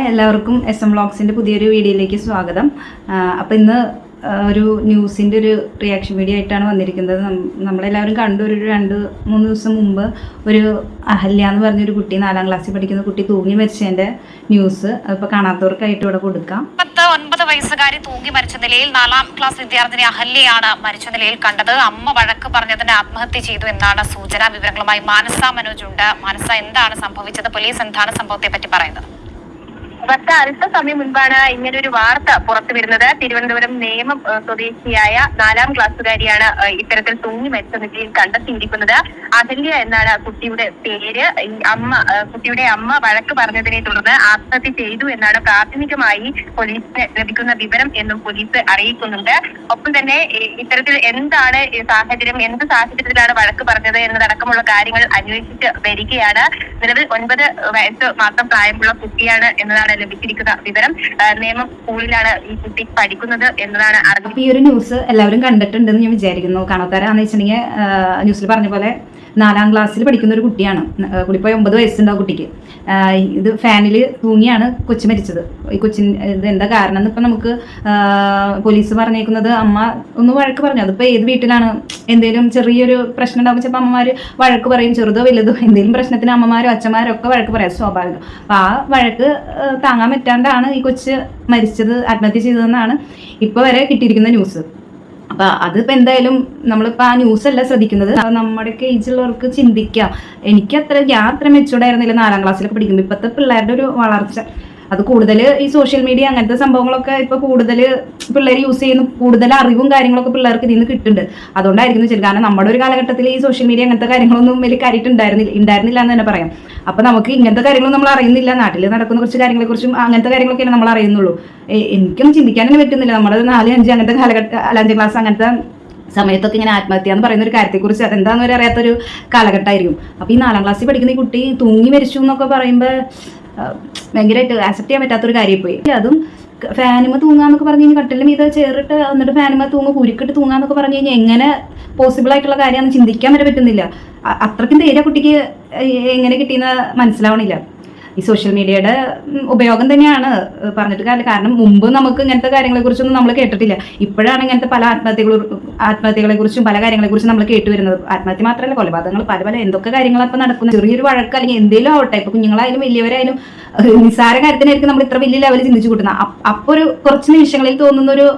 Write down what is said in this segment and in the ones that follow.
Hi എല്ലാവർക്കും S M വ്ളോഗ്സിന്റെ പുതിയൊരു വീഡിയോയിലേക്ക് സ്വാഗതം. അപ്പോൾ ഇന്ന് ഒരു ന്യൂസിന്റെ ഒരു റിയാക്ഷൻ വീഡിയോ ആയിട്ടാണ് വന്നിരിക്കുന്നത്. നമ്മളെല്ലാവരും കണ്ടു. ഒരു രണ്ട് മൂന്ന് ദിവസം മുമ്പ് ഒരു അഹല്യ എന്ന് പറഞ്ഞൊരു കുട്ടി നാലാം ക്ലാസ്സിൽ പഠിക്കുന്ന കുട്ടി തൂങ്ങി മരിച്ചതിന്റെ ന്യൂസ്. അതിപ്പോൾ കാണാത്തവർക്കായിട്ട് ഇവിടെ കൊടുക്കാം. പത്ത് ഒൻപത് വയസ്സുകാരി തൂങ്ങി മരിച്ച നിലയിൽ നാലാം ക്ലാസ് വിദ്യാർത്ഥിനി അഹല്യയാണ് മരിച്ച നിലയിൽ കണ്ടത്. അമ്മ വഴക്ക് പറഞ്ഞതിന് ആത്മഹത്യ ചെയ്തു എന്നാണ് സൂചന വിവരങ്ങളുമായി മാനസ മനോജ് ഉണ്ട്. മാനസ എന്താണ് സംഭവിച്ചത്? പോലീസ് എന്താണ് സംഭവത്തെ പറ്റി പറയുന്നത്? ഗత അല്പസമയം മുൻപാണ് ഇങ്ങനെ ഒരു വാർത്ത പുറത്തു വരുന്നത്. തിരുവനന്തപുരം നേമം സ്വദേശിയായ നാലാം ക്ലാസ്സുകാരിയാണ് ഇത്തരത്തിൽ തൂങ്ങി മരിച്ച നിലയിൽ കണ്ടെത്തിയിരിക്കുന്നത്. അഹല്യ എന്നാണ് കുട്ടിയുടെ പേര്. അമ്മ കുട്ടിയുടെ അമ്മ വഴക്ക് പറഞ്ഞതിനെ തുടർന്ന് ആത്മഹത്യ ചെയ്തു എന്നാണ് പ്രാഥമികമായി പോലീസിന് ലഭിക്കുന്ന വിവരം എന്നും പോലീസ് അറിയിക്കുന്നുണ്ട്. ഒപ്പം തന്നെ ഇത്തരത്തിൽ എന്താണ് സാഹചര്യം എന്ത് സാഹചര്യത്തിലാണ് വഴക്ക് പറഞ്ഞത് എന്നതടക്കമുള്ള കാര്യങ്ങൾ അന്വേഷിച്ച് വരികയാണ്. നിലവിൽ ഒൻപത് വയസ്സ് മാത്രം പ്രായമുള്ള കുട്ടിയാണ് എന്നതാണ് ലഭിച്ചിരിക്കുന്ന വിവരം നേമം സ്കൂളിലാണ് ഈ കുട്ടി പഠിക്കുന്നത് എന്നതാണ് അറിഞ്ഞത് ഈ ഒരു ന്യൂസ് എല്ലാവരും കണ്ടിട്ടുണ്ടെന്ന് ഞാൻ വിചാരിക്കുന്നു. കാണാത്തവരാന്ന് വെച്ചിട്ടുണ്ടെങ്കിൽ ന്യൂസിൽ പറഞ്ഞ പോലെ നാലാം ക്ലാസ്സിൽ പഠിക്കുന്ന ഒരു കുട്ടിയാണ്. കുടിപ്പോയി ഒമ്പത് വയസ്സുണ്ടാവും കുട്ടിക്ക്. ഇത് ഫാനിൽ തൂങ്ങിയാണ് കൊച്ചു മരിച്ചത്. ഈ കൊച്ചിൻ ഇത് എന്താ കാരണം ഇപ്പം നമുക്ക് പോലീസ് പറഞ്ഞേക്കുന്നത് അമ്മ ഒന്ന് വഴക്ക് പറഞ്ഞു. അതിപ്പോൾ ഏത് വീട്ടിലാണ് എന്തെങ്കിലും ചെറിയൊരു പ്രശ്നം ഉണ്ടാകുമ്പോൾ ചിലപ്പോൾ അമ്മമാർ വഴക്ക് പറയും. ചെറുതോ വലുതോ എന്തെങ്കിലും പ്രശ്നത്തിന് അമ്മമാരോ അച്ഛന്മാരോ ഒക്കെ വഴക്ക് പറയാം. സ്വാഭാവികം. അപ്പം ആ വഴക്ക് താങ്ങാൻ പറ്റാണ്ടാണ് ഈ കൊച്ച് മരിച്ചത് ആത്മഹത്യ ചെയ്തതെന്നാണ് ഇപ്പോൾ വരെ കിട്ടിയിരിക്കുന്ന ന്യൂസ്. അപ്പൊ അതിപ്പോ എന്തായാലും നമ്മളിപ്പോ ആ ന്യൂസ് അല്ല ശ്രദ്ധിക്കുന്നത്. അത് നമ്മുടെയൊക്കെ ഏജുള്ളവർക്ക് ചിന്തിക്കാം. എനിക്ക് അത്ര ഞാൻ അത്ര മെച്ചൂർഡ് ആയിരുന്നില്ല നാലാം ക്ലാസ്സിലൊക്കെ പഠിക്കുമ്പോൾ ഇപ്പോഴത്തെ പിള്ളേരുടെ ഒരു വളർച്ച അത് കൂടുതൽ ഈ സോഷ്യൽ മീഡിയ അങ്ങനത്തെ സംഭവങ്ങളൊക്കെ ഇപ്പൊ കൂടുതൽ പിള്ളേർ യൂസ് ചെയ്യുന്ന. കൂടുതൽ അറിവും കാര്യങ്ങളൊക്കെ പിള്ളേർക്ക് ഇതിൽ നിന്ന് കിട്ടുന്നുണ്ട്. അതുകൊണ്ടായിരിക്കും വെച്ചാൽ കാരണം നമ്മുടെ ഒരു കാലഘട്ടത്തിൽ ഈ സോഷ്യൽ മീഡിയ അങ്ങനത്തെ കാര്യങ്ങളൊന്നും വലിയ കാര്യമായിട്ടുണ്ടായിരുന്നില്ല ഉണ്ടായിരുന്നില്ല എന്ന് തന്നെ പറയാം. അപ്പൊ നമുക്ക് ഇങ്ങനത്തെ കാര്യങ്ങളൊന്നും നമ്മൾ അറിയുന്നില്ല. നാട്ടിൽ നടക്കുന്ന കുറച്ച് കാര്യങ്ങളെ കുറിച്ചും അങ്ങനത്തെ കാര്യങ്ങളൊക്കെയാണ് നമ്മൾ അറിയുന്നുള്ളൂ. എനിക്കൊന്നും ചിന്തിക്കാൻ തന്നെ പറ്റുന്നില്ല. നമ്മുടെ നാല് അഞ്ച് അങ്ങനത്തെ കാലഘട്ട അഞ്ചാം ക്ലാസ് അങ്ങനത്തെ സമയത്തൊക്കെ ഇങ്ങനെ ആത്മഹത്യ എന്ന് പറയുന്ന ഒരു കാര്യത്തെക്കുറിച്ച് അതെന്താണെന്ന് വരെ അറിയാത്തൊരു കാലഘട്ടമായിരിക്കും. അപ്പോൾ ഈ നാലാം ക്ലാസ്സിൽ പഠിക്കുന്ന ഈ കുട്ടി തൂങ്ങി മരിച്ചു എന്നൊക്കെ പറയുമ്പോൾ ഭയങ്കരമായിട്ട് ആക്സെപ്റ്റ് ചെയ്യാൻ പറ്റാത്തൊരു കാര്യമായി. പോയി അതും ഫാനിമ തൂങ്ങാന്നൊക്കെ പറഞ്ഞു കഴിഞ്ഞാൽ കട്ടിലും ഇത് ചേറിട്ട് എന്നിട്ട് ഫാനിമ തൂങ്ങ കുരുക്കിട്ട് തൂങ്ങാന്നൊക്കെ പറഞ്ഞു കഴിഞ്ഞാൽ എങ്ങനെ പോസിബിൾ ആയിട്ടുള്ള കാര്യമാണെന്ന് ചിന്തിക്കാൻ വരെ പറ്റുന്നില്ല. അത്രക്കും ധൈര്യം കുട്ടിക്ക് എങ്ങനെ കിട്ടിയെന്ന് മനസ്സിലാവണില്ല. ഈ സോഷ്യൽ മീഡിയയുടെ ഉപയോഗം തന്നെയാണ് പറഞ്ഞിട്ട് കാര്യം കാരണം മുമ്പ് നമുക്ക് ഇങ്ങനത്തെ കാര്യങ്ങളെ കുറിച്ചൊന്നും നമ്മൾ കേട്ടിട്ടില്ല. ഇപ്പോഴാണ് ഇങ്ങനത്തെ പല ആത്മഹത്യകൾ ആത്മഹത്യകളെ കുറിച്ചും പല കാര്യങ്ങളെ കുറിച്ചും നമ്മൾ കേട്ട് വരുന്നത്. ആത്മഹത്യ മാത്രമല്ല കൊലപാതകങ്ങൾ പല പല എന്തൊക്കെ കാര്യങ്ങളാണ് ഇപ്പൊ നടക്കുന്നത്. ചെറിയൊരു വഴക്ക് അല്ലെങ്കിൽ എന്തെങ്കിലും ആവട്ടെ ഇപ്പൊ കുഞ്ഞുങ്ങളായാലും വലിയവരായാലും നിസ്സാര കാര്യത്തിനായിരിക്കും നമ്മൾ ഇത്ര വലിയ ലെവലിൽ ചിന്തിച്ചു കൂട്ടുന്നത്. അപ്പോൾ ഒരു കുറച്ച് നിമിഷങ്ങളിൽ തോന്നുന്ന ഒരു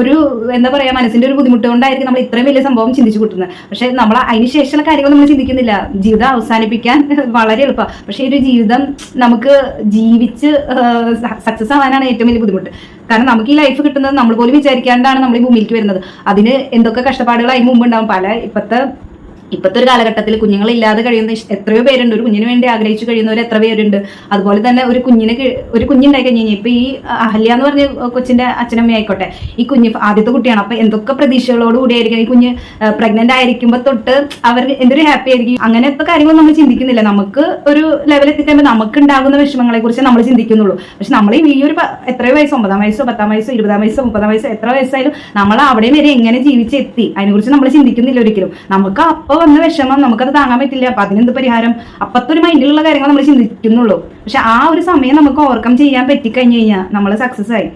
ഒരു എന്താ പറയാ മനസ്സിന്റെ ഒരു ബുദ്ധിമുട്ട് കൊണ്ടായിരിക്കും നമ്മൾ ഇത്രയും വലിയ സംഭവം ചിന്തിച്ചു കൂട്ടുന്നത്. പക്ഷെ നമ്മൾ അതിന് ശേഷമുള്ള കാര്യങ്ങൾ നമ്മൾ ചിന്തിക്കുന്നില്ല. ജീവിതം അവസാനിപ്പിക്കാൻ വളരെ എളുപ്പമാണ് പക്ഷെ ഒരു ജീവിതം നമുക്ക് ജീവിച്ച് സക്സസ് ആവാനാണ് ഏറ്റവും വലിയ ബുദ്ധിമുട്ട്. കാരണം നമുക്ക് ഈ ലൈഫ് കിട്ടുന്നത് നമ്മൾ പോലും വിചാരിക്കാണ്ടാണ് നമ്മൾ ഈ ഭൂമിയിലേക്ക് വരുന്നത്. അതിന് എന്തൊക്കെ കഷ്ടപ്പാടുകൾ അതിന് മുമ്പ് ഉണ്ടാവും. പല ഇപ്പോഴത്തെ ഇപ്പോഴത്തെ ഒരു കാലഘട്ടത്തിൽ കുഞ്ഞുങ്ങൾ ഇല്ലാതെ കഴിയുന്ന എത്രയോ പേരുണ്ട്. ഒരു കുഞ്ഞിന് വേണ്ടി ആഗ്രഹിച്ചു കഴിയുന്നവർ എത്ര പേരുണ്ട്. അതുപോലെ തന്നെ ഒരു കുഞ്ഞിനെ ഒരു കുഞ്ഞുണ്ടായി കഴിഞ്ഞ് കഴിഞ്ഞാൽ ഇപ്പൊ ഈ അഹല്യ എന്ന് പറഞ്ഞ കൊച്ചിന്റെ അച്ഛനമ്മ ആയിക്കോട്ടെ ഈ കുഞ്ഞ് ആദ്യത്തെ കുട്ടിയാണ്. അപ്പൊ എന്തൊക്കെ പ്രതീക്ഷകളോട് കൂടിയായിരിക്കും ഈ കുഞ്ഞ് പ്രഗ്നന്റ് ആയിരിക്കുമ്പോൾ തൊട്ട് അവർ എന്തൊരു ഹാപ്പി ആയിരിക്കും? അങ്ങനത്തെ കാര്യങ്ങൾ നമ്മൾ ചിന്തിക്കുന്നില്ല. നമുക്ക് ഒരു ലെവൽ എത്തിക്കുമ്പോൾ നമുക്ക് ഉണ്ടാകുന്ന വിഷമങ്ങളെ കുറിച്ച് നമ്മൾ ചിന്തിക്കുന്നുള്ളൂ. പക്ഷെ നമ്മൾ ഈ ഒരു എത്ര വയസ്സ് ഒമ്പതാം വയസ്സോ പത്താം വയസ്സോ ഇരുപതാം വയസ്സോ മുപ്പതാം വയസ്സോ എത്ര വയസ്സായാലും നമ്മൾ അവിടെ വരെ എങ്ങനെ ജീവിച്ചെത്തി? അതിനെക്കുറിച്ച് നമ്മൾ ചിന്തിക്കുന്നില്ല ഒരിക്കലും. നമുക്ക് അപ്പോൾ വന്ന വിഷമം നമുക്കത് താങ്ങാൻ പറ്റില്ല. അപ്പൊ അതിനെന്ത് പരിഹാരം? അപ്പത്തെ ഒരു മൈൻഡിലുള്ള കാര്യങ്ങൾ നമ്മൾ ചിന്തിക്കുന്നുള്ളൂ. പക്ഷെ ആ ഒരു സമയം നമുക്ക് ഓവർകം ചെയ്യാൻ പറ്റിക്കഴിഞ്ഞ് കഴിഞ്ഞാൽ നമ്മൾ സക്സസ് ആയി.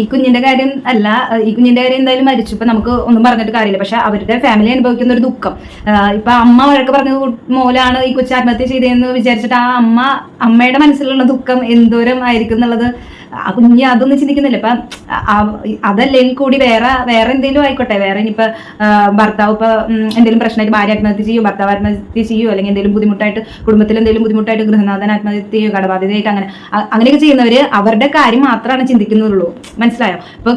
ഈ കുഞ്ഞിന്റെ കാര്യം അല്ല ഈ കുഞ്ഞിന്റെ കാര്യം എന്തായാലും മരിച്ചു. ഇപ്പൊ നമുക്ക് ഒന്നും പറഞ്ഞിട്ട് കാര്യമില്ല. പക്ഷെ അവരുടെ ഫാമിലി അനുഭവിക്കുന്ന ഒരു ദുഃഖം. ഇപ്പൊ അമ്മ വഴക്ക് പറഞ്ഞ മൂലാണ് ഈ കൊച്ചു ആത്മഹത്യ ചെയ്തതെന്ന് വിചാരിച്ചിട്ട് ആ അമ്മ അമ്മയുടെ മനസ്സിലുള്ള ദുഃഖം എന്തോരം ആയിരിക്കും എന്നുള്ളത് ആ കുഞ്ഞ് അതൊന്നും ചിന്തിക്കുന്നില്ല. ഇപ്പൊ അതല്ലെങ്കിൽ കൂടി വേറെ വേറെ എന്തെങ്കിലും ആയിക്കോട്ടെ. വേറെ ഇനിയിപ്പൊ ഭർത്താവ് ഇപ്പൊ എന്തെങ്കിലും പ്രശ്നമായിട്ട് ഭാര്യ ആത്മഹത്യ ചെയ്യോ ഭർത്താവ് ആത്മഹത്യ ചെയ്യോ അല്ലെങ്കിൽ എന്തെങ്കിലും ബുദ്ധിമുട്ടായിട്ട് കുടുംബത്തിൽ എന്തെങ്കിലും ബുദ്ധിമുട്ടായിട്ട് ഗൃഹനാഥൻ ആത്മഹത്യ ചെയ്യോ കടബാധ്യതയായിട്ട് അങ്ങനെ. അങ്ങനെയൊക്കെ ചെയ്യുന്നവര് അവരുടെ കാര്യം മാത്രമാണ് ചിന്തിക്കുന്നുള്ളൂ. മനസ്സിലായോ? ഇപ്പൊ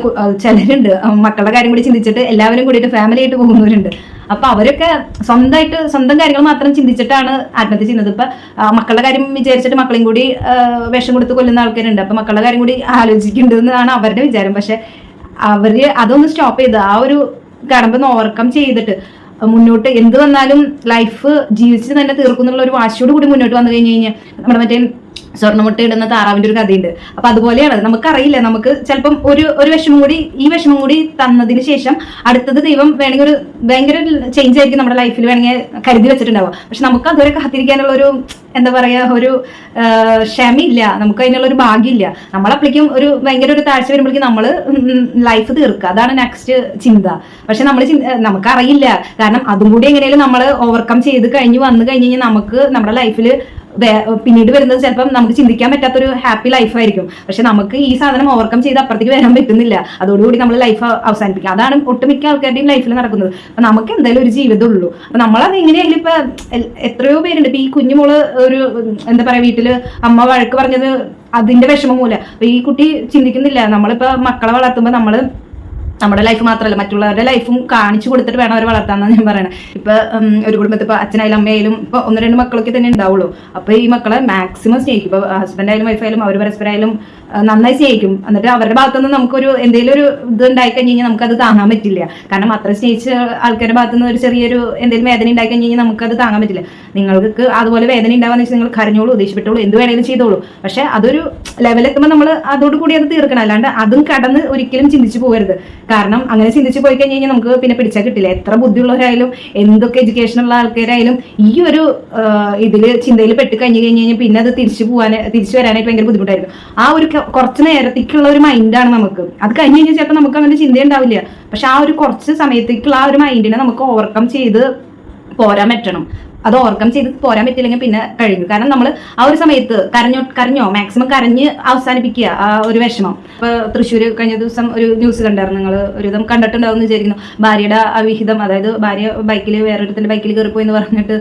ചിലരുണ്ട് മക്കളുടെ കാര്യം കൂടി ചിന്തിച്ചിട്ട് എല്ലാവരും കൂടിയിട്ട് ഫാമിലി ആയിട്ട് പോകുന്നവരുണ്ട്. അപ്പൊ അവരൊക്കെ സ്വന്തമായിട്ട് സ്വന്തം കാര്യങ്ങൾ മാത്രം ചിന്തിച്ചിട്ടാണ് ആത്മഹത്യ ചെയ്യുന്നത്. ഇപ്പൊ മക്കളുടെ കാര്യം വിചാരിച്ചിട്ട് മക്കളെയും കൂടി വിഷം കൊടുത്ത് കൊല്ലുന്ന ആൾക്കാരുണ്ട്. അപ്പൊ മക്കളുടെ കാര്യം കൂടി ആലോചിക്കേണ്ടതെന്നാണ് അവരുടെ വിചാരം. പക്ഷെ അവർ അതൊന്ന് സ്റ്റോപ്പ് ചെയ്ത് ആ ഒരു കടമ്പ് ഓവർകം ചെയ്തിട്ട് മുന്നോട്ട് എന്ത് വന്നാലും ലൈഫ് ജീവിച്ച് തന്നെ തീർക്കുന്നുള്ള ഒരു വാശിയോട് കൂടി മുന്നോട്ട് വന്നു കഴിഞ്ഞു കഴിഞ്ഞാൽ നമ്മുടെ മറ്റേ സ്വർണമുട്ട ഇടുന്ന താറാവിന്റെ ഒരു കഥയുണ്ട്. അപ്പൊ അതുപോലെയാണ് നമുക്കറിയില്ല നമുക്ക് ചിലപ്പം ഒരു ഒരു വിഷമം കൂടി ഈ വിഷമം കൂടി തന്നതിന് ശേഷം അടുത്തത് ദൈവം വേണമെങ്കിൽ ഒരു ഭയങ്കര ചേഞ്ച് ആയിരിക്കും നമ്മുടെ ലൈഫിൽ വേണമെങ്കിൽ കരുതി വെച്ചിട്ടുണ്ടാവുക. പക്ഷെ നമുക്ക് അതുവരെ കാത്തിരിക്കാനുള്ള ഒരു എന്താ പറയാ ഒരു ക്ഷമയില്ല. നമുക്ക് അതിനുള്ള ഒരു ഭാഗ്യമില്ല. നമ്മളപ്പോഴേക്കും ഒരു ഭയങ്കര ഒരു താഴ്ച വരുമ്പോഴേക്കും നമ്മൾ ലൈഫ് തീർക്കുക. അതാണ് നെക്സ്റ്റ് ചിന്ത. പക്ഷെ നമ്മൾ നമുക്കറിയില്ല. കാരണം അതും കൂടി എങ്ങനെയാലും നമ്മൾ ഓവർകം ചെയ്ത് കഴിഞ്ഞ് വന്നു കഴിഞ്ഞ് കഴിഞ്ഞാൽ നമുക്ക് നമ്മുടെ ലൈഫിൽ പിന്നീട് വരുന്നത് ചിലപ്പം നമുക്ക് ചിന്തിക്കാൻ പറ്റാത്തൊരു ഹാപ്പി ലൈഫായിരിക്കും പക്ഷെ നമുക്ക് ഈ സാധനം ഓവർകം ചെയ്ത് അപ്പുറത്തേക്ക് വരാൻ പറ്റുന്നില്ല. അതോടുകൂടി നമ്മൾ ലൈഫ് അവസാനിപ്പിക്കുക അതാണ് ഒട്ടുമിക്ക ആൾക്കാരുടെയും ലൈഫിൽ നടക്കുന്നത്. അപ്പൊ നമുക്ക് എന്തായാലും ഒരു ജീവിതം ഉള്ളൂ. അപ്പൊ നമ്മളത് എങ്ങനെയായാലും ഇപ്പൊ എത്രയോ പേരുണ്ട്. ഇപ്പൊ ഈ കുഞ്ഞുമോൾ ഒരു എന്താ പറയാ വീട്ടിൽ അമ്മ വഴക്ക് പറഞ്ഞത് അതിന്റെ വിഷമം മൂല. അപ്പൊ ഈ കുട്ടി ചിന്തിക്കുന്നില്ല. നമ്മളിപ്പോ മക്കളെ വളർത്തുമ്പോ നമ്മൾ നമ്മുടെ ലൈഫ് മാത്രമല്ല മറ്റുള്ളവരുടെ ലൈഫും കാണിച്ചു കൊടുത്തിട്ട് വേണം അവർ വളർത്താന്നാണ് ഞാൻ പറയണത് ഇപ്പൊ ഒരു കുടുംബത്തിൽ ഇപ്പൊ അച്ഛനായാലും അമ്മയായാലും ഇപ്പൊ ഒന്ന് രണ്ട് മക്കളൊക്കെ തന്നെ ഉണ്ടാവുള്ളൂ. അപ്പൊ ഈ മക്കളെ മാക്സിമം സ്നേഹിക്കും. ഇപ്പൊ ഹസ്ബൻഡായാലും വൈഫായാലും അവർ പരസ്പരമായാലും നന്നായി സ്നേഹിക്കും. എന്നിട്ട് അവരുടെ ഭാഗത്തുനിന്ന് നമുക്കൊരു എന്തെങ്കിലും ഒരു ഇത് ഉണ്ടായി കഴിഞ്ഞ് കഴിഞ്ഞാൽ നമുക്കത് താങ്ങാൻ പറ്റില്ല. കാരണം അത്ര സ്നേഹിച്ച ആൾക്കാരുടെ ഭാഗത്തുനിന്ന് ഒരു ചെറിയൊരു എന്തെങ്കിലും വേദന ഉണ്ടായി കഴിഞ്ഞ് കഴിഞ്ഞാൽ നമുക്കത് താങ്ങാൻ പറ്റില്ല. നിങ്ങൾക്ക് അതുപോലെ വേദന ഉണ്ടാവാന്ന് വെച്ചാൽ നിങ്ങൾ കരഞ്ഞോളൂ ദേഷ്യപ്പെട്ടോളൂ എന്ത് വേണേലും ചെയ്തോളൂ. പക്ഷെ അതൊരു ലെവലെത്തുമ്പോൾ നമ്മൾ അതോട് കൂടി അത് തീർക്കണം. അല്ലാണ്ട് അതും കടന്ന് ഒരിക്കലും ചിന്തിച്ചു പോകരുത്. കാരണം അങ്ങനെ ചിന്തിച്ചു പോയി കഴിഞ്ഞ് കഴിഞ്ഞാൽ നമുക്ക് പിന്നെ പിടിച്ചാൽ കിട്ടില്ല. എത്ര ബുദ്ധിയുള്ളവരായാലും എന്തൊക്കെ എഡ്യൂക്കേഷൻ ഉള്ള ആൾക്കാരായാലും ഈ ഒരു ഇതിൽ ചിന്തയിൽ പെട്ട് കഴിഞ്ഞ് കഴിഞ്ഞ് കഴിഞ്ഞാൽ പിന്നെ അത് തിരിച്ചു പോകാൻ തിരിച്ചു വരാനായിട്ട് ഭയങ്കര ബുദ്ധിമുട്ടായിരുന്നു ആ ഒരു കുറച്ച് നേരത്തേക്കുള്ള ഒരു മൈൻഡാണ് നമുക്ക്. അത് കഴിഞ്ഞ് കഴിഞ്ഞാൽ ചിലപ്പോൾ നമുക്ക് അങ്ങനെ ചിന്ത ഉണ്ടാവില്ല പക്ഷെ ആ ഒരു കുറച്ച് സമയത്തേക്കുള്ള ആ ഒരു മൈൻഡിനെ നമുക്ക് ഓവർകം ചെയ്ത് പോരാൻ പറ്റണം. അത് ഓവർകം ചെയ്ത് പോരാൻ പറ്റില്ലെങ്കിൽ പിന്നെ കഴിഞ്ഞു കാരണം നമ്മൾ ആ ഒരു സമയത്ത് കരഞ്ഞോ കരഞ്ഞോ മാക്സിമം കരഞ്ഞ് അവസാനിപ്പിക്കുക ആ ഒരു വിഷമം. ഇപ്പൊ തൃശ്ശൂർ കഴിഞ്ഞ ദിവസം ഒരു ന്യൂസ് കണ്ടായിരുന്നു നിങ്ങൾ ഒരു വിധം കണ്ടിട്ടുണ്ടാവും എന്ന് വിചാരിക്കുന്നു. ഭാര്യയുടെ അവിഹിതം അതായത് ഭാര്യ ബൈക്കിൽ വേറൊരുത്തിന്റെ ബൈക്കിൽ കയറിപ്പോയി എന്ന് പറഞ്ഞിട്ട്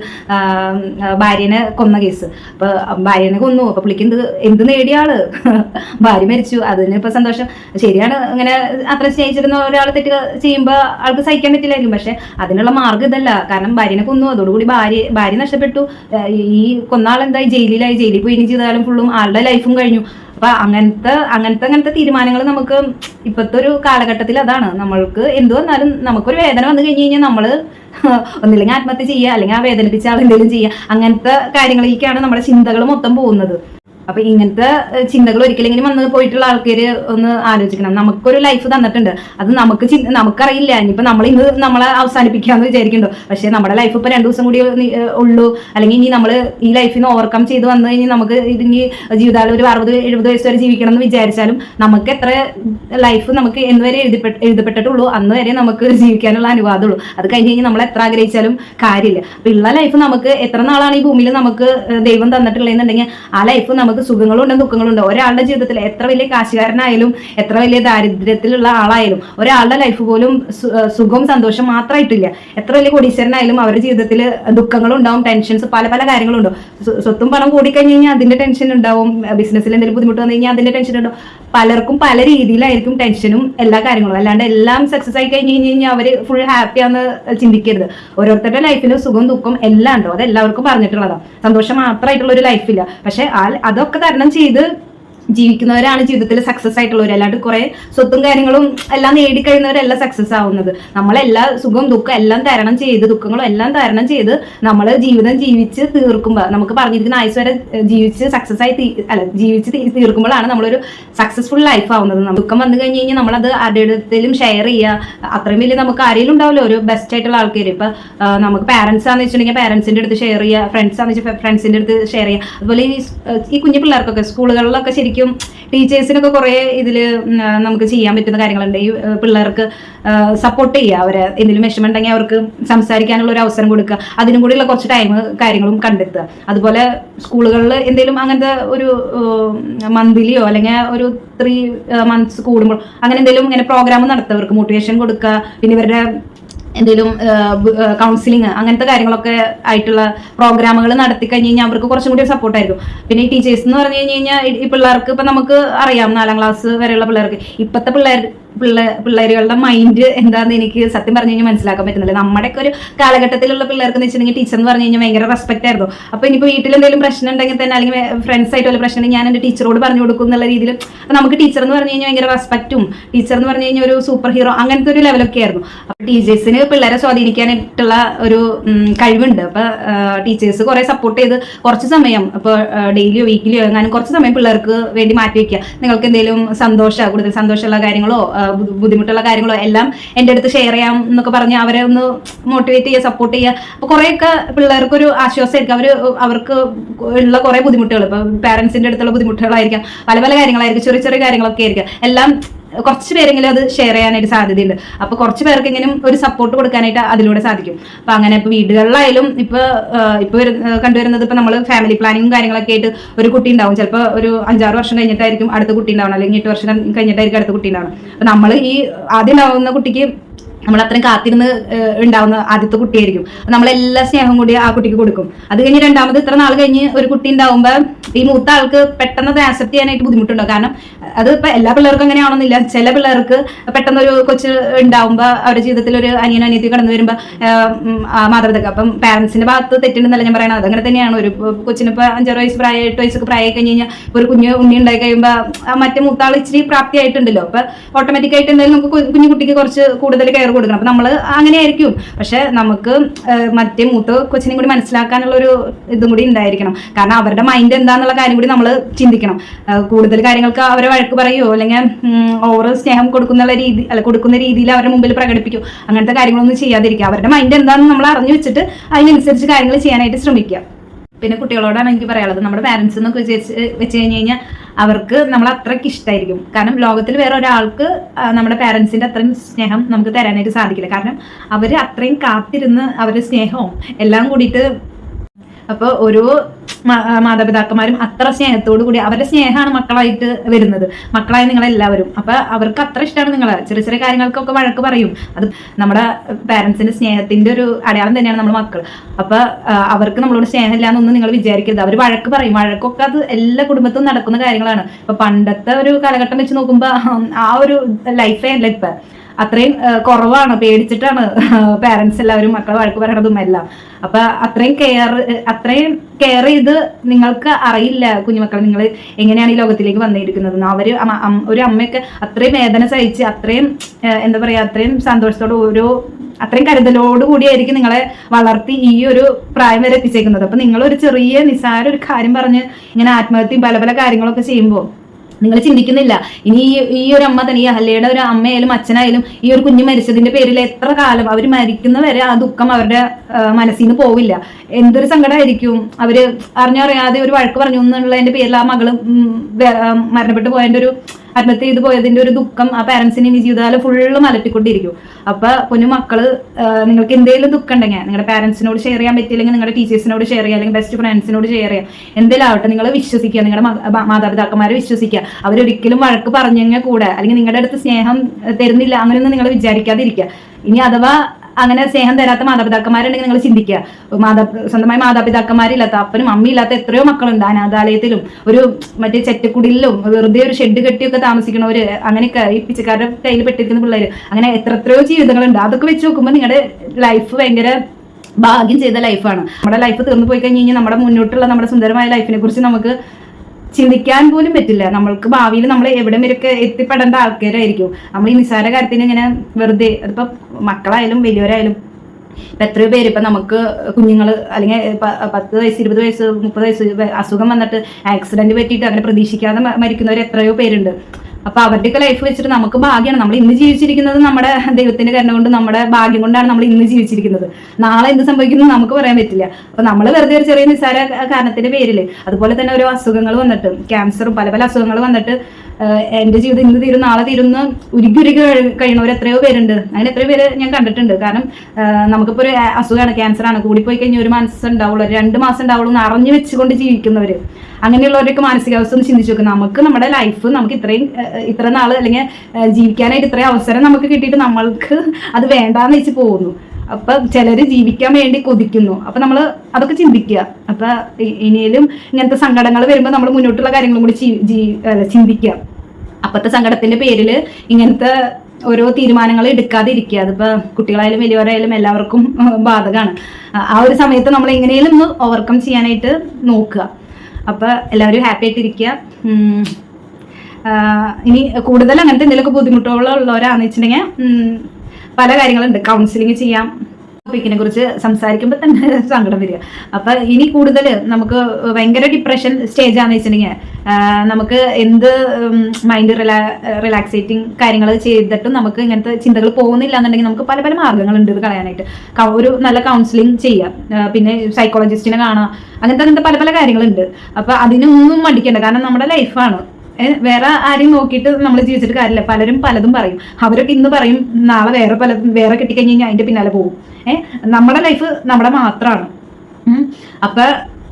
ഭാര്യനെ കൊന്ന കേസ് അപ്പൊ ഭാര്യനെ കൊന്നു. അപ്പൊ പുള്ളിക്ക് എന്ത് എന്ത് നേടിയ ആൾ? ഭാര്യ മരിച്ചു. അതിന് ഇപ്പൊ സന്തോഷം. ശരിയാണ്. ഇങ്ങനെ അത്ര സ്നേഹിച്ചിരുന്ന ഒരാൾ തെറ്റ് ചെയ്യുമ്പോൾ ആൾക്ക് സഹിക്കാൻ പറ്റില്ലായിരിക്കും. പക്ഷെ അതിനുള്ള മാർഗം ഇതല്ല. കാരണം ഭാര്യനെ കൊന്നു. അതോടുകൂടി ഭാര്യ ഭാര്യ നഷ്ടപ്പെട്ടു. ഈ കൊന്നാളെന്തായി ജയിലിലായി. ജയിലിൽ പോയി ഇനി ചെയ്താലും ഫുള്ളും ആളുടെ ലൈഫും കഴിഞ്ഞു. അപ്പൊ അങ്ങനത്തെ അങ്ങനത്തെ അങ്ങനത്തെ തീരുമാനങ്ങൾ നമുക്ക് ഇപ്പോഴത്തെ ഒരു കാലഘട്ടത്തിൽ അതാണ്. നമ്മൾക്ക് എന്ത് വന്നാലും നമുക്കൊരു വേദന വന്നു കഴിഞ്ഞു കഴിഞ്ഞാൽ നമ്മൾ ഒന്നില്ലെങ്കിൽ ആത്മഹത്യ ചെയ്യുക അല്ലെങ്കിൽ ആ വേദനിപ്പിച്ച ആൾ എന്തെങ്കിലും ചെയ്യുക. അങ്ങനത്തെ കാര്യങ്ങളിലേക്കാണ് നമ്മുടെ ചിന്തകൾ മൊത്തം പോകുന്നത്. അപ്പൊ ഇങ്ങനത്തെ ചിന്തകൾ ഒരിക്കലെങ്കിലും വന്ന് പോയിട്ടുള്ള ആൾക്കാര് ഒന്ന് ആലോചിക്കണം. നമുക്കൊരു ലൈഫ് തന്നിട്ടുണ്ട്. അത് നമുക്ക് നമുക്കറിയില്ല. ഇനിയിപ്പോ നമ്മൾ ഇന്ന് നമ്മളെ അവസാനിപ്പിക്കാന്ന് വിചാരിക്കുന്നുണ്ടോ പക്ഷെ നമ്മുടെ ലൈഫ് ഇപ്പൊ രണ്ടു ദിവസം കൂടി ഉള്ളൂ. അല്ലെങ്കിൽ ഇനി നമ്മൾ ഈ ലൈഫിൽ നിന്ന് ഓവർകം ചെയ്ത് വന്നു കഴിഞ്ഞാൽ നമുക്ക് ഇതിനി ജീവിതകാലം ഒരു അറുപത് എഴുപത് വയസ്സ് വരെ ജീവിക്കണം എന്ന് വിചാരിച്ചാലും നമുക്ക് എത്ര ലൈഫ് നമുക്ക് എന്ന് വരെ എഴുതിപ്പെട്ട് എഴുതപ്പെട്ടിട്ടുള്ളൂ. അന്ന് വരെ നമുക്ക് ജീവിക്കാനുള്ള അനുവാദമുള്ളൂ. അത് കഴിഞ്ഞ് കഴിഞ്ഞാൽ നമ്മൾ എത്ര ആഗ്രഹിച്ചാലും കാര്യമില്ല. അപ്പൊ ഉള്ള ലൈഫ് നമുക്ക് എത്ര നാളാണ് ഈ ഭൂമിയിൽ നമുക്ക് ദൈവം തന്നിട്ടുള്ളതെന്നുണ്ടെങ്കിൽ ആ ലൈഫ് നമുക്ക് സുഖങ്ങളും ഉണ്ട് ദുഃഖങ്ങളും ഉണ്ട് ഒരാളുടെ ജീവിതത്തിൽ എത്ര വലിയ കാശുകാരനായാലും എത്ര വലിയ ദാരിദ്ര്യത്തിലുള്ള ആളായാലും ഒരാളുടെ ലൈഫ് പോലും സുഖവും സന്തോഷം മാത്രമായിട്ടില്ല. എത്ര വലിയ കോടീശ്വരനായാലും അവരുടെ ജീവിതത്തിൽ ദുഃഖങ്ങളും ഉണ്ടാവും ടെൻഷൻസ് പല പല കാര്യങ്ങളും ഉണ്ടാവും സ്വ- സ്വത്തും പണം കൂടിക്കഴിഞ്ഞ് കഴിഞ്ഞാൽ അതിന്റെ ടെൻഷൻ ഉണ്ടാവും ബിസിനസ്സിൽ എന്തെങ്കിലും ബുദ്ധിമുട്ട് വന്നു കഴിഞ്ഞാൽ അതിന്റെ ടെൻഷൻ ഉണ്ടാവും. പലർക്കും പല രീതിയിലായിരിക്കും ടെൻഷനും എല്ലാ കാര്യങ്ങളും. അല്ലാണ്ട് എല്ലാം സക്സസ് ആയി കഴിഞ്ഞ് കഴിഞ്ഞ് കഴിഞ്ഞാൽ അവർ ഫുൾ ഹാപ്പിയാന്ന് ചിന്തിക്കരുത്. ഓരോരുത്തരുടെ ലൈഫിലും സുഖം ദുഃഖം എല്ലാം ഉണ്ടോ? അത് എല്ലാവർക്കും പറഞ്ഞിട്ടുള്ളതാണ് സന്തോഷം മാത്രമായിട്ടുള്ള ഒരു ലൈഫില്ല പക്ഷെ അതൊക്കെ തരണം ചെയ്ത് ജീവിക്കുന്നവരാണ് ജീവിതത്തിൽ സക്സസ് ആയിട്ടുള്ളവർ അല്ലാണ്ട് കുറെ സ്വത്തും കാര്യങ്ങളും എല്ലാം നേടിക്കഴിയുന്നവരല്ല സക്സസ് ആവുന്നത്. നമ്മളെല്ലാ സുഖം ദുഃഖം എല്ലാം തരണം ചെയ്ത് ദുഃഖങ്ങളും എല്ലാം തരണം ചെയ്ത് നമ്മൾ ജീവിതം ജീവിച്ച് തീർക്കുമ്പോൾ നമുക്ക് പറഞ്ഞിരിക്കുന്ന ആയുസ് വരെ ജീവിച്ച് സക്സസ് ആയി അല്ല ജീവിച്ച് തീർക്കുമ്പോഴാണ് നമ്മളൊരു സക്സസ്ഫുൾ ലൈഫ് ആവുന്നത്. ദുഃഖം വന്നു കഴിഞ്ഞ് കഴിഞ്ഞാൽ നമ്മളത് ആരുടെയും ഷെയർ ചെയ്യുക. അത്രയും വലിയ നമുക്ക് ആരെങ്കിലും ഉണ്ടാവില്ല. ഒരു ബെസ്റ്റ് ആയിട്ടുള്ള ആൾക്കാർ ഇപ്പൊ നമുക്ക് പാരന്റ്സ് ആണെന്ന് വെച്ചിട്ടുണ്ടെങ്കിൽ പാരന്റ്സിന്റെ അടുത്ത് ഷെയർ ചെയ്യുക. ഫ്രണ്ട്സ് ആണെന്ന് വെച്ചാൽ ഫ്രണ്ട്സിന്റെ അടുത്ത് ഷെയർ ചെയ്യുക. അതുപോലെ ഈ കുഞ്ഞു പിള്ളേർക്കൊക്കെ സ്കൂളുകളിലൊക്കെ ശരിക്കും ടീച്ചേഴ്സിനൊക്കെ കുറേ ഇതിൽ നമുക്ക് ചെയ്യാൻ പറ്റുന്ന കാര്യങ്ങളുണ്ട്. ഈ പിള്ളേർക്ക് സപ്പോർട്ട് ചെയ്യുക. അവരെ എന്തെങ്കിലും വിഷമമുണ്ടെങ്കിൽ അവർക്ക് സംസാരിക്കാനുള്ള ഒരു അവസരം കൊടുക്കുക. അതിനും കൂടിയുള്ള കുറച്ച് ടൈം കാര്യങ്ങളും കണ്ടെത്തുക. അതുപോലെ സ്കൂളുകളിൽ എന്തെങ്കിലും അങ്ങനത്തെ ഒരു മന്ത്ലിയോ അല്ലെങ്കിൽ ഒരു ത്രീ മന്ത്സ് കൂടുമ്പോൾ അങ്ങനെ എന്തെങ്കിലും ഇങ്ങനെ പ്രോഗ്രാം നടത്തുന്നവർക്ക് മോട്ടിവേഷൻ കൊടുക്കുക. പിന്നെ ഇവരുടെ എന്തെങ്കിലും കൗൺസിലിംഗ് അങ്ങനത്തെ കാര്യങ്ങളൊക്കെ ആയിട്ടുള്ള പ്രോഗ്രാമുകൾ നടത്തി കഴിഞ്ഞ് കഴിഞ്ഞാൽ അവർക്ക് കുറച്ചും കൂടി സപ്പോർട്ട് ആയിരിക്കും. പിന്നെ ഈ ടീച്ചേഴ്സ് എന്ന് പറഞ്ഞു കഴിഞ്ഞ് കഴിഞ്ഞാൽ ഈ പിള്ളേർക്ക് ഇപ്പൊ നമുക്ക് അറിയാം നാലാം ക്ലാസ് വരെയുള്ള പിള്ളേർക്ക്. ഇപ്പോഴത്തെ പിള്ളേർ പിള്ളേ പിള്ളേരുകളുടെ മൈൻഡ് എന്താണെന്ന് എനിക്ക് സത്യം പറഞ്ഞു കഴിഞ്ഞാൽ മനസ്സിലാക്കാൻ പറ്റുന്നില്ല. നമ്മുടെയൊക്കെ ഒരു കാലഘട്ടത്തിലുള്ള പിള്ളേർക്ക് എന്ന് വെച്ചിട്ടുണ്ടെങ്കിൽ ടീച്ചർ എന്ന് പറഞ്ഞു കഴിഞ്ഞാൽ ഭയങ്കര റെസ്പെക്റ്റ് ആയിരുന്നു. അപ്പൊ ഇനിയിപ്പോൾ വീട്ടിൽ എന്തെങ്കിലും പ്രശ്നം ഉണ്ടെങ്കിൽ തന്നെ അല്ലെങ്കിൽ ഫ്രണ്ട്സ് ആയിട്ടുള്ള പ്രശ്നം ഞാൻ എന്റെ ടീച്ചറോട് പറഞ്ഞു കൊടുക്കും എന്നുള്ള രീതിയിൽ നമുക്ക് ടീച്ചർ എന്ന് പറഞ്ഞു കഴിഞ്ഞാൽ ഭയങ്കര റെസ്പെക്റ്റും ടീച്ചർ എന്ന് പറഞ്ഞു കഴിഞ്ഞാൽ ഒരു സൂപ്പർ ഹീറോ അങ്ങനത്തെ ഒരു ലെവലൊക്കെ ആയിരുന്നു. അപ്പൊ ടീച്ചേഴ്സിന് പിള്ളേരെ സ്വാധീനിക്കാനായിട്ടുള്ള ഒരു കഴിവുണ്ട്. അപ്പൊ ടീച്ചേഴ്സ് കുറെ സപ്പോർട്ട് ചെയ്ത് കുറച്ച് സമയം ഇപ്പോൾ ഡെയിലിയോ വീക്കിലിയോ എങ്ങാനും കുറച്ച് സമയം പിള്ളേർക്ക് വേണ്ടി മാറ്റി വെക്കുക. നിങ്ങൾക്ക് എന്തെങ്കിലും സന്തോഷ കൂടുതൽ സന്തോഷമുള്ള കാര്യങ്ങളോ ബുദ്ധിമുട്ടുള്ള കാര്യങ്ങളോ എല്ലാം എന്റെ അടുത്ത് ഷെയർ ചെയ്യാം എന്നൊക്കെ പറഞ്ഞ് അവരെ ഒന്ന് മോട്ടിവേറ്റ് ചെയ്യുക സപ്പോർട്ട് ചെയ്യുക. അപ്പോൾ കുറേയൊക്കെ പിള്ളേർക്കൊരു ആശ്വാസമായിരിക്കും. അവർ അവർക്ക് ഉള്ള കുറേ ബുദ്ധിമുട്ടുകൾ. ഇപ്പൊ പാരൻസിന്റെ അടുത്തുള്ള ബുദ്ധിമുട്ടുകളായിരിക്കാം. പല പല കാര്യങ്ങളായിരിക്കും. ചെറിയ ചെറിയ കാര്യങ്ങളൊക്കെ ആയിരിക്കാം. എല്ലാം കുറച്ച് പേരെങ്കിലും അത് ഷെയർ ചെയ്യാനായിട്ട് സാധ്യതയുണ്ട്. അപ്പൊ കുറച്ച് പേർക്കെങ്കിലും ഒരു സപ്പോർട്ട് കൊടുക്കാനായിട്ട് അതിലൂടെ സാധിക്കും. അപ്പൊ അങ്ങനെ ഇപ്പൊ വീടുകളിലായാലും ഇപ്പൊ ഇപ്പൊ കണ്ടുവരുന്നത് ഇപ്പൊ നമ്മൾ ഫാമിലി പ്ലാനിങ്ങും കാര്യങ്ങളൊക്കെ ആയിട്ട് ഒരു കുട്ടി ഉണ്ടാവും. ചിലപ്പോൾ ഒരു അഞ്ചാറ് വർഷം കഴിഞ്ഞിട്ടായിരിക്കും അടുത്ത കുട്ടി ഉണ്ടാവണം അല്ലെങ്കിൽ എട്ട് വർഷം കഴിഞ്ഞിട്ടായിരിക്കും അടുത്ത കുട്ടി ഉണ്ടാവണം അപ്പൊ നമ്മൾ ഈ ആദ്യം ഉണ്ടാവുന്ന കുട്ടിക്ക് നമ്മൾ അത്രയും കാത്തിരുന്ന് ഉണ്ടാവുന്ന ആദ്യത്തെ കുട്ടിയായിരിക്കും. നമ്മളെല്ലാ സ്നേഹം കൂടി ആ കുട്ടിക്ക് കൊടുക്കും. അത് കഴിഞ്ഞ് രണ്ടാമത് ഇത്ര നാൾ കഴിഞ്ഞ് ഒരു കുട്ടി ഉണ്ടാവുമ്പോൾ ഈ മൂത്ത ആൾക്ക് പെട്ടെന്ന് അത് ആക്സെപ്റ്റ് ചെയ്യാനായിട്ട് ബുദ്ധിമുട്ടുണ്ടോ കാരണം അത് ഇപ്പൊ എല്ലാ പിള്ളേർക്കും അങ്ങനെയാണെന്നില്ല. ചില പിള്ളേർക്ക് പെട്ടെന്ന് ഒരു കൊച്ച് ഉണ്ടാവുമ്പോൾ അവരുടെ ജീവിതത്തിൽ ഒരു അനിയൻ അനിയത്തി കടന്നു വരുമ്പോൾ മാതാപിതാക്കൾ. അപ്പം പാരന്റ്സിന്റെ ഭാഗത്ത് തെറ്റുണ്ടെന്നല്ല ഞാൻ പറയണത്. അതങ്ങനെ തന്നെയാണ്. ഒരു കൊച്ചിന് ഇപ്പൊ അഞ്ചാറ് വയസ്സ് പ്രായം എട്ട് വയസ്സൊക്കെ പ്രായം കഴിഞ്ഞ് കഴിഞ്ഞാൽ ഒരു കുഞ്ഞ് ഉണ്ണി ഉണ്ടായി കഴിയുമ്പോൾ മറ്റേ മൂത്താൾ ഇച്ചിരി പ്രാപ്തിയായിട്ടുണ്ടല്ലോ. അപ്പൊ ഓട്ടോമാറ്റിക് ആയിട്ട് എന്തായാലും നമുക്ക് കുഞ്ഞു കുട്ടിക്ക് കുറച്ച് കൂടുതൽ കെയർ കൊടുക്കണം. അപ്പൊ നമ്മൾ അങ്ങനെയായിരിക്കും. പക്ഷെ നമുക്ക് മറ്റേ മൂത്ത കൊച്ചിനെയും കൂടി മനസ്സിലാക്കാനുള്ള ഒരു ഇതും കൂടി ഉണ്ടായിരിക്കണം. കാരണം അവരുടെ മൈൻഡ് എന്താന്നുള്ള കാര്യം കൂടി നമ്മൾ ചിന്തിക്കണം. കൂടുതൽ കാര്യങ്ങൾക്ക് അവരെ വഴക്ക് പറയുമോ അല്ലെങ്കിൽ ഓവർ സ്നേഹം കൊടുക്കുന്ന രീതി അല്ല കൊടുക്കുന്ന രീതിയിൽ അവരുടെ മുമ്പിൽ പ്രകടിപ്പിക്കും? അങ്ങനത്തെ കാര്യങ്ങളൊന്നും ചെയ്യാതിരിക്കുക. അവരുടെ മൈൻഡ് എന്താണെന്ന് നമ്മൾ അറിഞ്ഞു വെച്ചിട്ട് അതിനനുസരിച്ച് കാര്യങ്ങൾ ചെയ്യാനായിട്ട് ശ്രമിക്കുക. പിന്നെ കുട്ടികളോടാണ് എനിക്ക് പറയാനുള്ളത്. നമ്മുടെ പാരൻസ് എന്നൊക്കെ വെച്ച് വെച്ച് കഴിഞ്ഞ് കഴിഞ്ഞാൽ അവർക്ക് നമ്മൾ അത്രയ്ക്ക് ഇഷ്ടമായിരിക്കും കാരണം ലോകത്തിൽ വേറെ ഒരാൾക്ക് നമ്മുടെ പേരൻസിന്റെ അത്രയും സ്നേഹം നമുക്ക് തരാനായിട്ട് സാധിക്കില്ല. കാരണം അവർ അത്രയും കാത്തിരുന്ന് അവരുടെ സ്നേഹവും എല്ലാം കൂടിയിട്ട് അപ്പോൾ ഓരോ മാതാപിതാക്കന്മാരും അത്ര സ്നേഹത്തോടു കൂടി അവരുടെ സ്നേഹമാണ് മക്കളായിട്ട് വരുന്നത്. മക്കളായ നിങ്ങളെല്ലാവരും. അപ്പൊ അവർക്ക് അത്ര ഇഷ്ടമാണ് നിങ്ങളെ. ചെറിയ ചെറിയ കാര്യങ്ങൾക്കൊക്കെ വഴക്ക് പറയും. അത് നമ്മുടെ പാരന്റ്സിന്റെ സ്നേഹത്തിന്റെ ഒരു അടയാളം തന്നെയാണ് നമ്മൾ മക്കൾ. അപ്പൊ അവർക്ക് നമ്മളോട് സ്നേഹമില്ല എന്നൊന്നും നിങ്ങൾ വിചാരിക്കരുത്. അവർ വഴക്ക് പറയും. വഴക്കൊക്കെ അത് എല്ലാ കുടുംബത്തും നടക്കുന്ന കാര്യങ്ങളാണ്. ഇപ്പൊ പണ്ടത്തെ ഒരു കാലഘട്ടം വെച്ച് നോക്കുമ്പോൾ ആ ഒരു ലൈഫേ അല്ല ഇപ്പൊ. അത്രയും കുറവാണ് പേടിച്ചിട്ടാണ് പേരൻസ് എല്ലാവരും മക്കളെ വഴക്ക് പറയണതും എല്ലാം. അപ്പൊ അത്രയും കെയർ അത്രയും കെയർ ചെയ്ത് നിങ്ങൾക്ക് അറിയില്ല കുഞ്ഞുമക്കൾ നിങ്ങൾ എങ്ങനെയാണ് ഈ ലോകത്തിലേക്ക് വന്നിരിക്കുന്നത്. അവർ ഒരു അമ്മയൊക്കെ അത്രയും വേദന സഹിച്ച് അത്രയും എന്താ പറയാ അത്രയും സന്തോഷത്തോടെ ഓരോ അത്രയും കരുതലോട് കൂടിയായിരിക്കും നിങ്ങളെ വളർത്തി ഈ ഒരു പ്രായം വരെ എത്തിച്ചേക്കുന്നത്. അപ്പൊ നിങ്ങൾ ഒരു ചെറിയ നിസ്സാര ഒരു കാര്യം പറഞ്ഞ് ഇങ്ങനെ ആത്മഹത്യയും പല പല കാര്യങ്ങളൊക്കെ ചെയ്യുമ്പോൾ നിങ്ങൾ ചിന്തിക്കുന്നില്ല. ഇനി ഈ- ഒരു അമ്മ തന്നെ ഈ അഹല്യയുടെ ഒരു അമ്മയായാലും അച്ഛനായാലും ഈ ഒരു കുഞ്ഞ് മരിച്ചതിന്റെ പേരിൽ എത്ര കാലം അവർ മരിക്കുന്നവരെ ആ ദുഃഖം അവരുടെ മനസ്സിൽ നിന്ന് പോവില്ല. എന്തൊരു സങ്കടമായിരിക്കും അവർ അറിഞ്ഞറിയാതെ ഒരു വഴക്ക് പറഞ്ഞു എന്നുള്ളതിന്റെ പേരിൽ ആ മകൾ മരണപ്പെട്ടു പോയതിന്റെ ഒരു ആത്മഹത്യ ഇത് പോയതിന്റെ ഒരു ദുഃഖം ആ പാരന്റ്സിന് ഇനി ജീവിതകാലം ഫുള്ള് മലട്ടിക്കൊണ്ടിരിക്കും അപ്പൊ പൊന്നു മക്കൾ നിങ്ങൾക്ക് എന്തെങ്കിലും ദുഃഖം ഉണ്ടെങ്കിൽ നിങ്ങളുടെ പാരന്റ്സിനോട് ഷെയർ ചെയ്യാൻ പറ്റിയില്ലെങ്കിൽ നിങ്ങളുടെ ടീച്ചേഴ്സിനോട് ഷെയർ ചെയ്യുക അല്ലെങ്കിൽ ബെസ്റ്റ് ഫ്രണ്ട്സിനോട് ഷെയർ ചെയ്യുക എന്തെങ്കിലും ആവട്ടെ നിങ്ങൾ വിശ്വസിക്കുക നിങ്ങളുടെ മാതാപിതാക്കന്മാരെ വിശ്വസിക്കുക. അവരൊരിക്കലും വഴക്ക് പറഞ്ഞെങ്കിൽ കൂടെ അല്ലെങ്കിൽ നിങ്ങളുടെ അടുത്ത് സ്നേഹം തരുന്നില്ല അങ്ങനെയൊന്നും നിങ്ങൾ വിചാരിക്കാതിരിക്കുക. ഇനി അഥവാ അങ്ങനെ സ്നേഹം തരാത്ത മാതാപിതാക്കന്മാരുണ്ടെങ്കിൽ നിങ്ങൾ ചിന്തിക്കുക. മാതാ സ്വന്തമായി മാതാപിതാക്കന്മാരില്ലാത്ത അപ്പനും അമ്മയില്ലാത്ത എത്രയോ മക്കളുണ്ട് അനാഥാലയത്തിലും. ഒരു മറ്റേ ചെറ്റക്കുടിലും വെറുതെ ഒരു ഷെഡ് കെട്ടിയൊക്കെ താമസിക്കണവര് അങ്ങനെയൊക്കെ ഈ പിച്ചക്കാരുടെ കയ്യിൽ പെട്ടിരിക്കുന്ന പിള്ളേര്. അങ്ങനെ എത്ര എത്രയോ ജീവിതങ്ങളുണ്ട്. അതൊക്കെ വെച്ച് നോക്കുമ്പോൾ നിങ്ങളുടെ ലൈഫ് ഭയങ്കര ഭാഗ്യം ചെയ്ത ലൈഫാണ് നമ്മുടെ ലൈഫ് തീർന്നു പോയി കഴിഞ്ഞ് കഴിഞ്ഞാൽ നമ്മുടെ മുന്നോട്ടുള്ള നമ്മുടെ സുന്ദരമായ ലൈഫിനെ കുറിച്ച് നമുക്ക് ചിന്തിക്കാൻ പോലും പറ്റില്ല. നമ്മൾക്ക് ഭാവിയിൽ നമ്മൾ എവിടെ വരെയൊക്കെ എത്തിപ്പെടേണ്ട ആൾക്കാരായിരിക്കും. നമ്മൾ ഈ നിസ്സാര കാര്യത്തിന് ഇങ്ങനെ വെറുതെ അതിപ്പോ മക്കളായാലും വലിയവരായാലും എത്രയോ പേര് ഇപ്പൊ നമുക്ക് കുഞ്ഞുങ്ങൾ അല്ലെങ്കിൽ പത്ത് വയസ്സ് ഇരുപത് വയസ്സ് മുപ്പത് വയസ്സ് അസുഖം വന്നിട്ട് ആക്സിഡന്റ് പറ്റിയിട്ട് അങ്ങനെ പ്രതീക്ഷിക്കാതെ മരിക്കുന്നവർ എത്രയോ പേരുണ്ട്. അപ്പൊ അവരുടെയൊക്കെ ലൈഫ് വെച്ചിട്ട് നമുക്ക് ഭാഗ്യമാണ് നമ്മൾ ഇന്ന് ജീവിച്ചിരിക്കുന്നത് നമ്മുടെ ദൈവത്തിന്റെ കരുണ കൊണ്ട് നമ്മുടെ ഭാഗ്യം കൊണ്ടാണ് നമ്മൾ ഇന്ന് ജീവിച്ചിരിക്കുന്നത്. നാളെ എന്ത് സംഭവിക്കുന്നു നമുക്ക് പറയാൻ പറ്റില്ല. അപ്പൊ നമ്മൾ വെറുതെ ഒരു ചെറിയ നിസ്സാര കാരണത്തിന്റെ പേരിൽ അതുപോലെ തന്നെ ഓരോ അസുഖങ്ങൾ വന്നിട്ട് ക്യാൻസറും പല പല അസുഖങ്ങൾ വന്നിട്ട് എന്റെ ജീവിതം ഇന്ന് തീരും നാളെ തീരുന്ന ഉരുകി ഉരുകി കഴി- കഴിയണവർ എത്രയോ പേരുണ്ട്. അങ്ങനെ എത്രയോ പേര് ഞാൻ കണ്ടിട്ടുണ്ട്. കാരണം നമുക്കിപ്പോ ഒരു അസുഖമാണ് ആണ് കൂടിപ്പോയി കഴിഞ്ഞാൽ ഒരു മാസം ഉണ്ടാവുള്ളൂ രണ്ട് മാസം ഉണ്ടാവുള്ളൂ എന്ന് അറിഞ്ഞു വെച്ചുകൊണ്ട് ജീവിക്കുന്നവർ അങ്ങനെയുള്ളവരൊക്കെ മാനസികാവസ്ഥ ഒന്ന് ചിന്തിച്ചു നോക്കുക നമുക്ക് നമ്മുടെ ലൈഫ് നമുക്ക് ഇത്രയും ഇത്ര നാൾ അല്ലെങ്കിൽ ജീവിക്കാനായിട്ട് ഇത്രയും അവസരം നമുക്ക് കിട്ടിയിട്ട് നമ്മൾക്ക് അത് വേണ്ടാന്ന് വെച്ച് പോകുന്നു. അപ്പൊ ചിലര് ജീവിക്കാൻ വേണ്ടി കൊതിക്കുന്നു. അപ്പൊ നമ്മൾ അതൊക്കെ ചിന്തിക്കുക. അപ്പൊ ഇനിയിലും ഇങ്ങനത്തെ സങ്കടങ്ങൾ വരുമ്പോൾ നമ്മൾ മുന്നോട്ടുള്ള കാര്യങ്ങളും കൂടി ചിന്തിക്കുക. അപ്പത്തെ സങ്കടത്തിന്റെ പേരിൽ ഇങ്ങനത്തെ ഓരോ തീരുമാനങ്ങൾ എടുക്കാതെ ഇരിക്കുക അതിപ്പോൾ കുട്ടികളായാലും വലിയവരായാലും എല്ലാവർക്കും ബാധകമാണ് ആ ഒരു സമയത്ത് നമ്മൾ എങ്ങനെയും ഒന്ന് ഓവർകം ചെയ്യാനായിട്ട് നോക്കുക. അപ്പോൾ എല്ലാവരും ഹാപ്പി ആയിട്ടിരിക്കുക. ഇനി കൂടുതൽ അങ്ങനത്തെ എന്തെങ്കിലുമൊക്കെ ബുദ്ധിമുട്ടുകളുള്ളവരാണെന്ന് വെച്ചിട്ടുണ്ടെങ്കിൽ പല കാര്യങ്ങളുണ്ട്. കൗൺസിലിംഗ് ചെയ്യാം. ടോപ്പിക്കിനെ കുറിച്ച് സംസാരിക്കുമ്പോൾ തന്നെ സങ്കടം വരിക. അപ്പൊ ഇനി കൂടുതൽ നമുക്ക് ഭയങ്കര ഡിപ്രഷൻ സ്റ്റേജ് ആണെന്ന് വെച്ചിട്ടുണ്ടെങ്കിൽ നമുക്ക് എന്ത് മൈൻഡ് റിലാ റിലാക്സേറ്റിംഗ് കാര്യങ്ങൾ ചെയ്തിട്ടും നമുക്ക് ഇങ്ങനത്തെ ചിന്തകൾ പോകുന്നില്ല എന്നുണ്ടെങ്കിൽ നമുക്ക് പല പല മാർഗങ്ങളുണ്ട് ഇത് കളയാനായിട്ട്. ഒരു നല്ല കൗൺസിലിംഗ് ചെയ്യാം. പിന്നെ സൈക്കോളജിസ്റ്റിനെ കാണാം. അങ്ങനത്തെ അങ്ങനത്തെ പല പല കാര്യങ്ങളുണ്ട്. അപ്പൊ അതിനൊന്നും മടിക്കണ്ട. കാരണം നമ്മുടെ ലൈഫാണ് വേറെ ആരെയും നോക്കിയിട്ട് നമ്മൾ ജീവിച്ചിട്ട് കാര്യമില്ല. പലരും പലതും പറയും. അവരൊക്കെ ഇന്ന് പറയും നാളെ വേറെ പല വേറെ കിട്ടിക്കഴിഞ്ഞ് കഴിഞ്ഞാൽ അതിന്റെ പിന്നാലെ പോകും. ഏഹ് നമ്മുടെ ലൈഫ് നമ്മുടെ മാത്രമാണ്. അപ്പൊ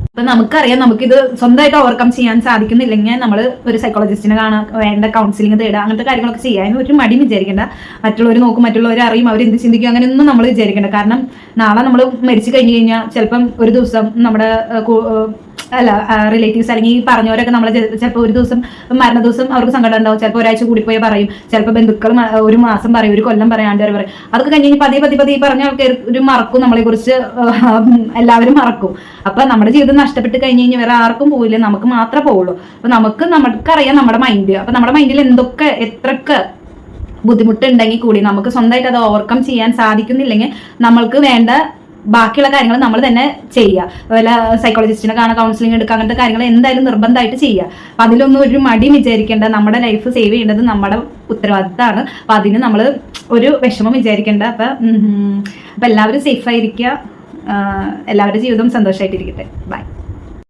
അപ്പൊ നമുക്കറിയാം നമുക്കിത് സ്വന്തമായിട്ട് ഓവർകം ചെയ്യാൻ സാധിക്കുന്നില്ലെങ്കിൽ നമ്മൾ ഒരു സൈക്കോളജിസ്റ്റിനെ കാണാൻ വേണ്ട കൗൺസിലിംഗ് തേടുക അങ്ങനത്തെ കാര്യങ്ങളൊക്കെ ചെയ്യാൻ ഒരു മടി വിചാരിക്കേണ്ട. മറ്റുള്ളവർ നോക്കും മറ്റുള്ളവർ അറിയും അവർ എന്ത് ചിന്തിക്കും അങ്ങനെയൊന്നും നമ്മൾ വിചാരിക്കേണ്ട. കാരണം നാളെ നമ്മൾ മരിച്ചു കഴിഞ്ഞു കഴിഞ്ഞാൽ ചിലപ്പം ഒരു ദിവസം നമ്മുടെ അല്ല റിലേറ്റീവ്സ് അല്ലെങ്കിൽ ഈ പറഞ്ഞവരൊക്കെ നമ്മൾ ചിലപ്പോൾ ഒരു ദിവസം മരണ ദിവസം അവർക്ക് സങ്കടം ഉണ്ടാവും. ചിലപ്പോൾ ഒരാഴ്ച കൂടിപ്പോയി പറയും. ചിലപ്പോൾ ബന്ധുക്കൾ ഒരു മാസം പറയും ഒരു കൊല്ലം പറയാണ്ട് വരെ പറയും. അതൊക്കെ കഴിഞ്ഞ് പതി പതി പതി പറഞ്ഞ ആൾക്കാർ ഒരു മറക്കും നമ്മളെ കുറിച്ച്. എല്ലാവരും മറക്കും. അപ്പൊ നമ്മുടെ ജീവിതം നഷ്ടപ്പെട്ട് കഴിഞ്ഞ് കഴിഞ്ഞാൽ വേറെ ആർക്കും പോവില്ല. നമുക്ക് മാത്രമേ പോവുള്ളൂ. അപ്പൊ നമുക്ക് നമുക്കറിയാം നമ്മുടെ മൈൻഡ് അപ്പൊ നമ്മുടെ മൈൻഡിൽ എന്തൊക്കെ എത്രക്ക് ബുദ്ധിമുട്ടുണ്ടെങ്കിൽ കൂടി നമുക്ക് സ്വന്തമായിട്ട് അത് ഓവർകം ചെയ്യാൻ സാധിക്കുന്നില്ലെങ്കിൽ നമ്മൾക്ക് വേണ്ട ബാക്കിയുള്ള കാര്യങ്ങൾ നമ്മൾ തന്നെ ചെയ്യുക. വല്ല സൈക്കോളജിസ്റ്റിനെ കാണാൻ കൗൺസിലിംഗ് എടുക്കുക അങ്ങനത്തെ കാര്യങ്ങൾ എന്തായാലും നിർബന്ധമായിട്ട് ചെയ്യുക. അപ്പൊ അതിലൊന്നും ഒരു മടി വിചാരിക്കേണ്ട നമ്മുടെ ലൈഫ് സേവ് ചെയ്യേണ്ടത് നമ്മുടെ ഉത്തരവാദിത്തമാണ്. അപ്പൊ അതിന് നമ്മൾ ഒരു വിഷമം വിചാരിക്കേണ്ട. അപ്പൊ അപ്പം എല്ലാവരും സേഫായിരിക്കുക എല്ലാവരുടെ ജീവിതവും സന്തോഷമായിട്ടിരിക്കട്ടെ. ബൈ